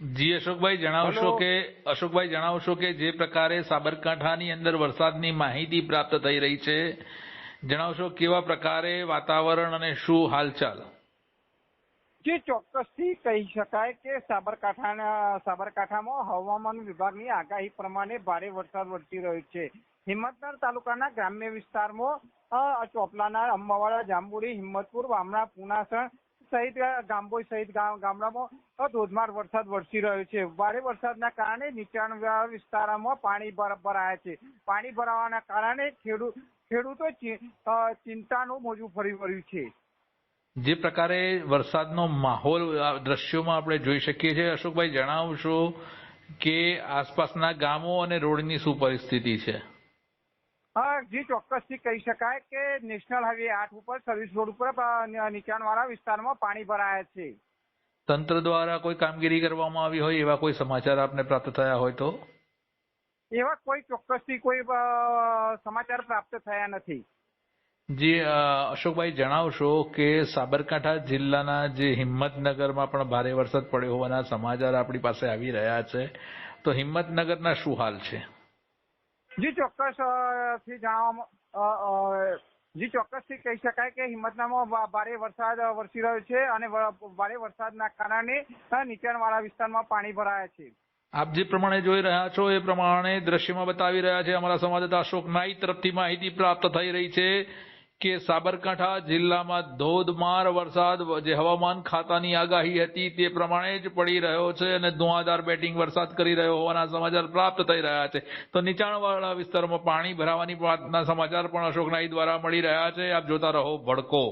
જી અશોકભાઈ જણાવશો કે અશોકભાઈ જણાવશો કે જે પ્રકારે સાબરકાંઠાની અંદર વરસાદની માહિતી પ્રાપ્ત થઈ રહી છે. જણાવશો કેવા પ્રકારે વાતાવરણ અને શું હાલચાલ? જે ચોક્કસથી કહી શકાય કે સાબરકાંઠાના સાબરકાંઠામાં હવામાન વિભાગની આગાહી પ્રમાણે ભારે વરસાદ વરસી રહ્યો છે. હિંમતનગર તાલુકાના ગ્રામ્ય વિસ્તારમાં ચોપલાના અંબાવાડા જાંબુડી હિંમતપુર વામણા પુનાસણ સહિત ગામબોઈ સહિત ગામડામાં ધોધમાર વરસાદ વરસી રહ્યો છે. ભારે વરસાદના કારણે નીચાણ વિસ્તારોમાં પાણી ભરાયા છે. પાણી ભરાવાના કારણે ખેડૂત ચિંતાનું મોજું ફરી વળ્યું છે. જે પ્રકારે વરસાદનો માહોલ દ્રશ્યોમાં આપણે જોઈ શકીએ છીએ, અશોકભાઈ જણાવશો કે આસપાસના ગામો અને રોડની શું પરિસ્થિતિ છે? જી ચોક્કસથી કહી શકાય કે નેશનલ હાઈવે આઠ ઉપર સર્વિસ રોડ ઉપર નીચાણવાળા વિસ્તારમાં પાણી ભરાયા છે. તંત્ર દ્વારા કોઈ કામગીરી કરવામાં આવી હોય એવા કોઈ સમાચાર આપને પ્રાપ્ત થયા હોય તો? એવા કોઈ ચોક્કસથી કોઈ સમાચાર પ્રાપ્ત થયા નથી. જી અશોકભાઈ જણાવશો કે સાબરકાંઠા જિલ્લાના જે હિંમતનગરમાં પણ ભારે વરસાદ પડ્યો હોવાના સમાચાર આપણી પાસે આવી રહ્યા છે. તો હિંમતનગરના શું હાલ છે? જી, ચોક્કસથી જાણવા જી ચોક્કસથી કહી શકાય કે હિંમતનામાં ભારે વરસાદ વરસી રહ્યો છે અને ભારે વરસાદના કારણે નીચાણવાળા વિસ્તારમાં પાણી ભરાયા છે. આપ જે પ્રમાણે જોઈ રહ્યા છો, એ પ્રમાણે દ્રશ્યમાં બતાવી રહ્યા છે, અમારા સંવાદદાતા અશોક નાઈ તરફથી માહિતી પ્રાપ્ત થઈ રહી છે. કે સાબરકાંઠા જિલ્લામાં ધોધમાર વરસાદ જે હવામાન ખાતાની આગાહી હતી તે પ્રમાણે જ પડી રહ્યો છે અને ધુઆધાર બેટિંગ વરસાદ કરી રહ્યો હોવાના સમાચાર પ્રાપ્ત થઈ રહ્યા છે. તો નીચાણવાળા વિસ્તારોમાં પાણી ભરાવાની વાતના સમાચાર પણ અશોક નાઈ દ્વારા મળી રહ્યા છે. આપ જોતા રહો ભડકો.